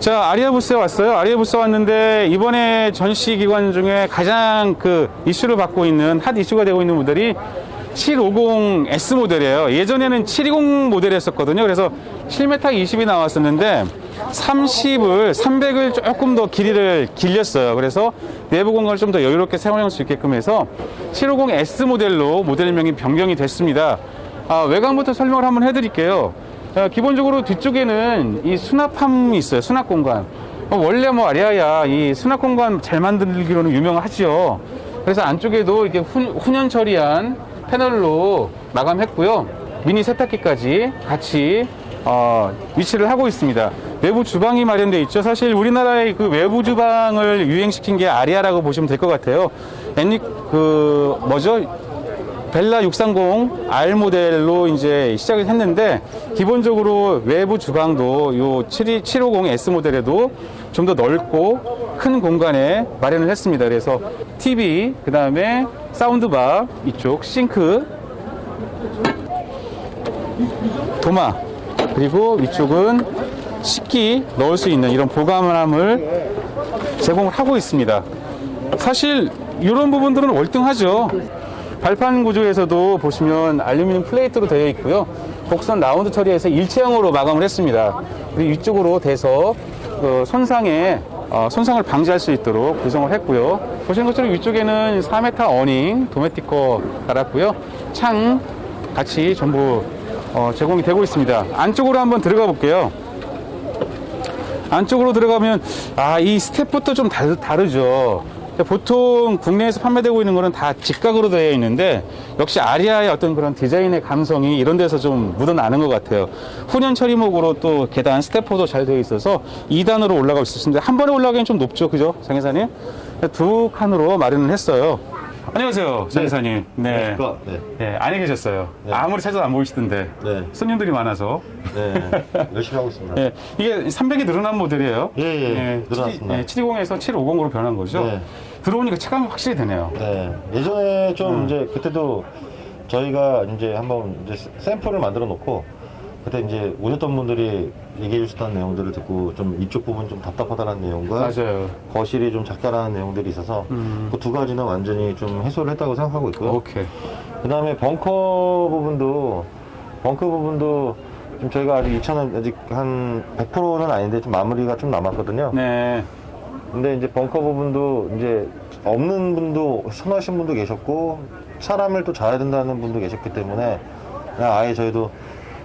자, 아리아부스에 왔어요. 아리아부스에 왔는데 이번에 전시 기관 중에 가장 그 이슈를 받고 있는 핫 이슈가 되고 있는 모델이 750S 모델이에요. 예전에는 720 모델이었었거든요. 그래서 7m 20이 나왔었는데 30을 300을 조금 더 길이를 길렸어요. 그래서 내부 공간을 좀 더 여유롭게 사용할 수 있게끔 해서 750S 모델로 모델명이 변경이 됐습니다. 아, 외관부터 설명을 한번 해드릴게요. 자, 기본적으로 뒤쪽에는 이 수납함이 있어요. 수납 공간. 어, 원래 뭐 아리아야 이 수납 공간 잘 만들기로는 유명하죠. 그래서 안쪽에도 이렇게 훈, 훈연 처리한 패널로 마감했고요. 미니 세탁기까지 같이 어, 위치를 하고 있습니다. 외부 주방이 마련되어 있죠. 사실 우리나라의 그 외부 주방을 유행시킨 게 아리아라고 보시면 될 것 같아요. 애니 그 뭐죠? 벨라 630 R 모델로 이제 시작을 했는데 기본적으로 외부 주방도 요 7 750S 모델에도 좀 더 넓고 큰 공간에 마련을 했습니다. 그래서 TV, 그 다음에 사운드바, 이쪽 싱크, 도마, 그리고 위쪽은 식기 넣을 수 있는 이런 보관함을 제공을 하고 있습니다. 사실 이런 부분들은 월등하죠. 발판 구조에서도 보시면 알루미늄 플레이트로 되어 있고요. 곡선 라운드 처리해서 일체형으로 마감을 했습니다. 그리고 위쪽으로 돼서 그 손상에 어, 손상을 방지할 수 있도록 구성을 했고요. 보시는 것처럼 위쪽에는 4m 어닝 도메티커 달았고요. 창 같이 전부 어, 제공이 되고 있습니다. 안쪽으로 한번 들어가 볼게요. 안쪽으로 들어가면 아 이 스텝부터 좀 다르, 다르죠. 보통 국내에서 판매되고 있는 거는 다 직각으로 되어 있는데 역시 아리아의 어떤 그런 디자인의 감성이 이런 데서 좀 묻어나는 것 같아요. 훈연 처리목으로 또 계단 스태퍼도 잘 되어 있어서 2단으로 올라가고 있었는데 한 번에 올라가기엔 좀 높죠, 그죠, 장회사님? 두 칸으로 마련을 했어요. 안녕하세요, 장회사님. 네. 안녕하십니까? 네. 네, 안에 계셨어요. 네. 아무리 찾아도 안 보이시던데. 네. 손님들이 많아서. 네. 열심히 하고 있습니다. 예, 이게 300이 늘어난 모델이에요. 예, 예, 늘어났습니다. 720에서 750으로 변한 거죠. 네. 들어오니까 체감이 확실히 되네요. 네. 예전에 좀 음. 이제 그때도 저희가 이제 한번 이제 샘플을 만들어 놓고 그때 이제 오셨던 분들이 얘기해 주셨던 내용들을 듣고 좀 이쪽 부분 좀 답답하다는 내용과 맞아요. 거실이 좀 작다라는 내용들이 있어서 음. 그 두 가지는 완전히 좀 해소를 했다고 생각하고 있고요. 오케이. 그 다음에 벙커 부분도, 벙커 부분도 좀 저희가 아직 2차는 아직 한 100%는 아닌데 좀 마무리가 좀 남았거든요. 네. 근데 이제 벙커 부분도 이제 없는 분도 선호하신 분도 계셨고 사람을 또 잡아야 된다는 분도 계셨기 때문에 그냥 아예 저희도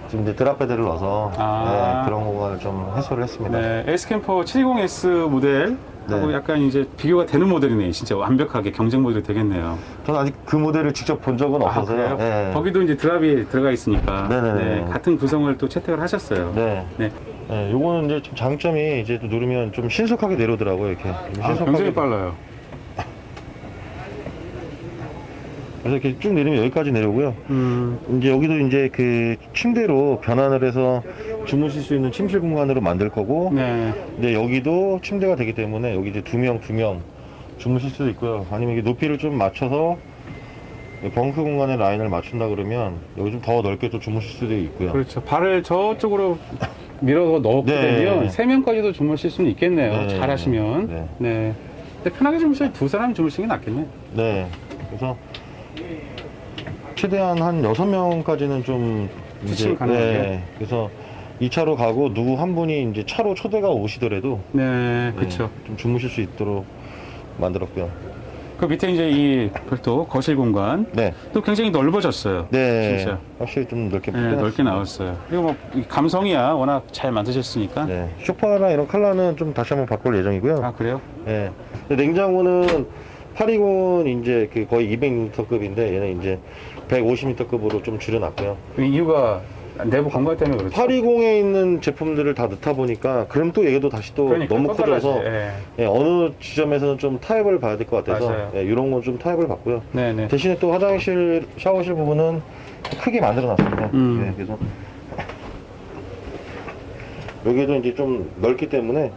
지금 이제 드랍배드를 넣어서 아. 네, 그런 공간을 좀 해소를 했습니다. 네. 에스캠퍼 720S 모델. 하고 네. 약간 이제 비교가 되는 모델이네. 진짜 완벽하게 경쟁 모델이 되겠네요. 저는 아직 그 모델을 직접 본 적은 아, 없어서요. 네. 거기도 이제 드랍이 들어가 있으니까. 네네네. 네, 같은 구성을 또 채택을 하셨어요. 네. 네. 네, 요거는 이제 좀 장점이 이제 또 누르면 좀 신속하게 내려오더라고요, 이렇게. 좀 아, 신속하게. 굉장히 빨라요. 그래서 이렇게 쭉 내리면 여기까지 내려오고요. 음. 이제 여기도 이제 그 침대로 변환을 해서 주무실 수 있는 침실 공간으로 만들 거고, 네. 근데 여기도 침대가 되기 때문에 여기 이제 두 명, 두 명 주무실 수도 있고요. 아니면 이게 높이를 좀 맞춰서 벙크 공간의 라인을 맞춘다 그러면 여기 좀 더 넓게 또 주무실 수도 있고요. 그렇죠. 발을 저쪽으로 밀어서 넣게 네. 되면 세 명까지도 주무실 수는 있겠네요. 네. 잘 하시면. 네. 네. 근데 편하게 주무셔야 두 사람이 주무시는 게 낫겠네. 네. 그래서 최대한 한 여섯 명까지는 좀 수치가 가능하게? 그래서 2차로 가고 누구 한 분이 이제 차로 초대가 오시더라도 네, 네, 그렇죠. 좀 주무실 수 있도록 만들었고요. 그 밑에 이제 이 별도 거실 공간 네. 또 굉장히 넓어졌어요. 네. 진짜. 확실히 좀 넓게 네. 넓게 나왔어요. 그리고 뭐이 감성이야 워낙 잘 만드셨으니까. 네. 쇼파랑 이런 컬러는 좀 다시 한번 바꿀 예정이고요. 아 그래요? 네. 근데 냉장고는 820은 이제 그 거의 200m급인데 얘는 이제 150m급으로 좀 줄여놨고요. 그 이유가 내부 공간 때문에 그렇죠. 820에 있는 제품들을 다 넣다 보니까 그럼 또 얘도 다시 또 그러니까 너무. 커져서 예. 예, 어느 지점에서는 좀 타협을 봐야 될 것 같아서 맞아요. 예, 이런 건 좀 타협을 받고요. 네네. 대신에 또 화장실, 샤워실 부분은 크게 만들어놨습니다. 음. 예, 그래서 여기도 이제 좀 넓기 때문에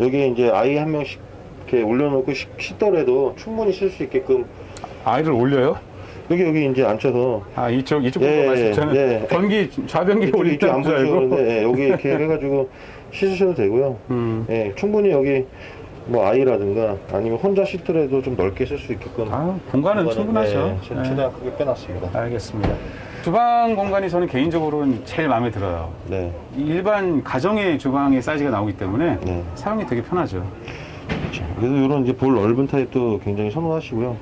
여기에 이제 아이 한 명씩 이렇게 올려놓고 씻- 씻더라도 충분히 쉴 수 있게끔 아이를 올려요? 여기 여기 이제 앉혀서 아 이쪽 이쪽 예, 부분 말씀 저는 예. 변기 좌변기 안줄 알고. 예, 여기 이렇게 해가지고 씻으셔도 되고요. 음. 예, 충분히 여기 뭐 아이라든가 아니면 혼자 씻더라도 좀 넓게 쓸 수 있게끔 아, 공간은 충분하죠. 네, 최- 네. 최대한 크게 빼놨습니다. 알겠습니다. 주방 공간이 저는 개인적으로는 제일 마음에 들어요. 네, 일반 가정의 주방의 사이즈가 나오기 때문에 네. 사용이 되게 편하죠. 그렇죠. 그래서 이런 이제 볼 넓은 타입도 굉장히 선호하시고요.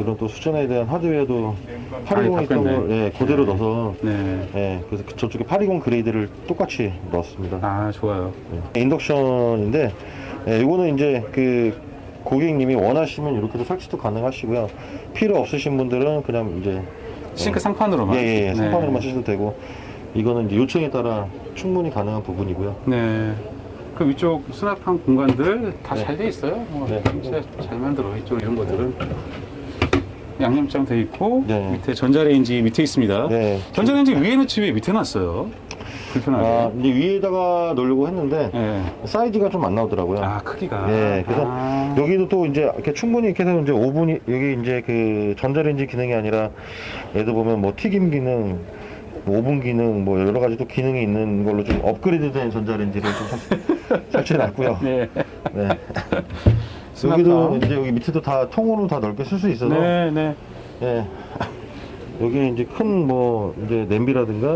이런 또 수전에 대한 하드웨어도 820 있던. 걸 예, 그대로 넣어서 네. 예, 그래서 그- 저쪽에 820 그레이드를 똑같이 넣었습니다. 아, 좋아요. 네. 인덕션인데 예, 이거는 이제 그 고객님이 원하시면 이렇게도 설치도 가능하시고요. 필요 없으신 분들은 그냥 이제 싱크 상판으로만. 예, 예, 예. 네. 상판으로만 쓰셔도 되고 이거는 이제 요청에 따라 충분히 가능한 부분이고요. 네. 그 위쪽 수납한 공간들 다 네. 잘 돼 있어요. 뭐 네. 진짜 잘 만들어. 이쪽 이런 것들은 양념장 돼 있고 네. 밑에 전자레인지 밑에 있습니다. 네. 전자레인지 위에 놓지 왜 밑에 놨어요? 불편하게. 아, 이제 위에다가 놓으려고 했는데 네. 사이즈가 좀 안 나오더라고요. 아 크기가. 네, 그래서 아. 여기도 또 이제 이렇게 충분히 이렇게 해서 이제 오븐이 여기 이제 그 전자레인지 기능이 아니라 예를 보면 뭐 튀김 기능, 뭐 오븐 기능, 뭐 여러 가지 또 기능이 있는 걸로 좀 업그레이드된 전자레인지를 좀 설- 설치해 놨고요. 네. 네. 여기도 이제 여기 밑에도 다 통으로 다 넓게 쓸 수 있어서 네, 네. 예. 여기 이제 큰 뭐 이제 냄비라든가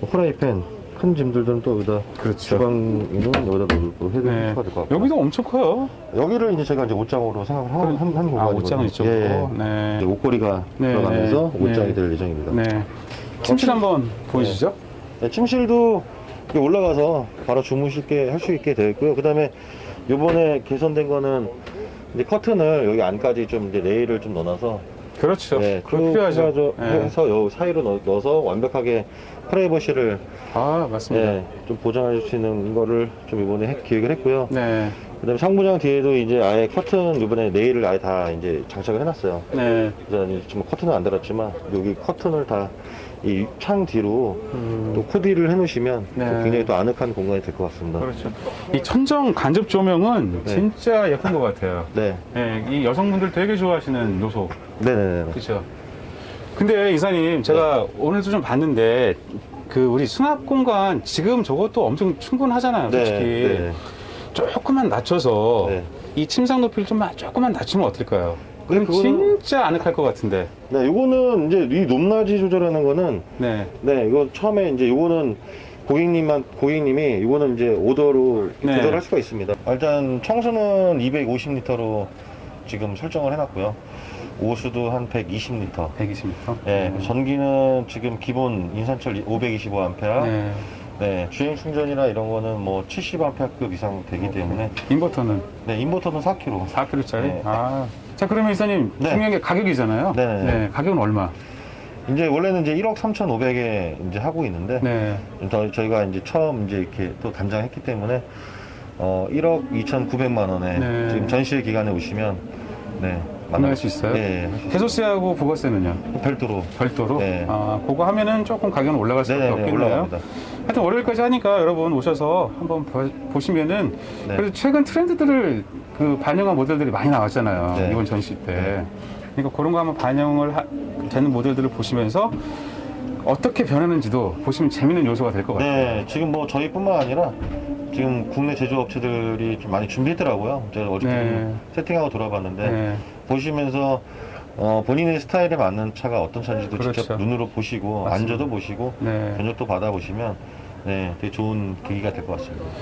뭐 후라이팬 큰 짐들은 또 여기다 그렇죠. 주방에는 여기다 놓고 해도 네. 될것 같고 여기도 엄청 커요. 여기를 이제 제가 이제 옷장으로 생각을 한, 한, 한 공간이거든요. 아, 옷장은 이쪽으로. 예. 네. 이제 옷걸이가 네, 들어가면서 네. 옷장이 네. 될 예정입니다. 네. 침실 한번 보여주시죠. 네, 침실도 이렇게 올라가서 바로 주무실게 할 수 있게 되어 있고요. 그 다음에 요번에 개선된 거는 이제 커튼을 여기 안까지 좀 이제 레일을 좀 넣어놔서 그렇죠. 네, 필요하죠. 네. 해서 요 사이로 넣, 넣어서 완벽하게 프라이버시를 아, 맞습니다. 예, 좀 보장할 수 있는 거를 좀 이번에 해- 기획을 했고요. 네. 그다음에 상부장 뒤에도 이제 아예 커튼 이번에 네일을 아예 다 이제 장착을 해놨어요. 네. 그래서 이제 지금 커튼은 안 달았지만 여기 커튼을 다 이 창 뒤로 음, 또 코디를 해놓으시면 또 네. 굉장히 또 아늑한 공간이 될 것 같습니다. 그렇죠. 이 천정 간접 조명은 네. 진짜 예쁜 것 같아요. 네, 네, 이 여성분들 되게 좋아하시는 요소. 네네네. 그렇죠. 근데 이사님, 제가 오늘도 좀 봤는데 그 우리 수납 공간 지금 저것도 엄청 충분하잖아요, 솔직히. 네. 조금만 낮춰서 네. 이 침상 높이를 좀 조금만 낮추면 어떨까요? 근데 그럼 그거는- 진짜 아늑할 것 같은데. 네, 요거는 이제 이 높낮이 조절하는 거는 네. 네, 이거 처음에 이제 요거는 고객님만 고객님이 이거는 이제 오더로 네. 조절할 수가 있습니다. 일단 청소는 250리터로 지금 설정을 해놨고요. 오수도 한 120리터. 120m. 네, 전기는 지금 기본 인산철 525A. 네. 네. 주행 충전이나 이런 거는 뭐 70A급 이상 되기 때문에 인버터는 네, 인버터는 4kg. 4kg짜리? 네. 아. 자, 그러면 이사님, 네. 중요한 게 가격이잖아요. 네. 네. 가격은 얼마? 이제 원래는 이제 1억 3,500에 이제 하고 있는데 네. 저- 저희가 이제 처음 이제 이렇게 또 단장했기 때문에 어 1억 2,900만 원에 네. 지금 전시 기간에 오시면 네 만날 수 있어요? 네, 할수 해소세하고 부가세는요? 별도로 별도로? 네. 아, 그거 하면은 조금 가격은 올라갈 수밖에 네네네 없겠네요. 올라갑니다. 하여튼 월요일까지 하니까 여러분 오셔서 한번 보, 시면은 네. 그래도 최근 트렌드들을 그 반영한 모델들이 많이 나왔잖아요. 네. 이번 전시 때. 네. 그러니까 그런 거 한번 반영을 하- 되는 모델들을 보시면서 어떻게 변하는지도 보시면 재밌는 요소가 될 것 같아요. 네, 지금 뭐 저희뿐만 아니라 지금 국내 제조업체들이 좀 많이 준비했더라고요. 제가 어저께 네. 좀 세팅하고 돌아봤는데 네. 보시면서 어, 본인의 스타일에 맞는 차가 어떤 차인지도 그렇죠. 직접 눈으로 보시고 맞습니다. 앉아도 보시고 네. 견적도 받아보시면 네, 되게 좋은 계기가 될 것 같습니다.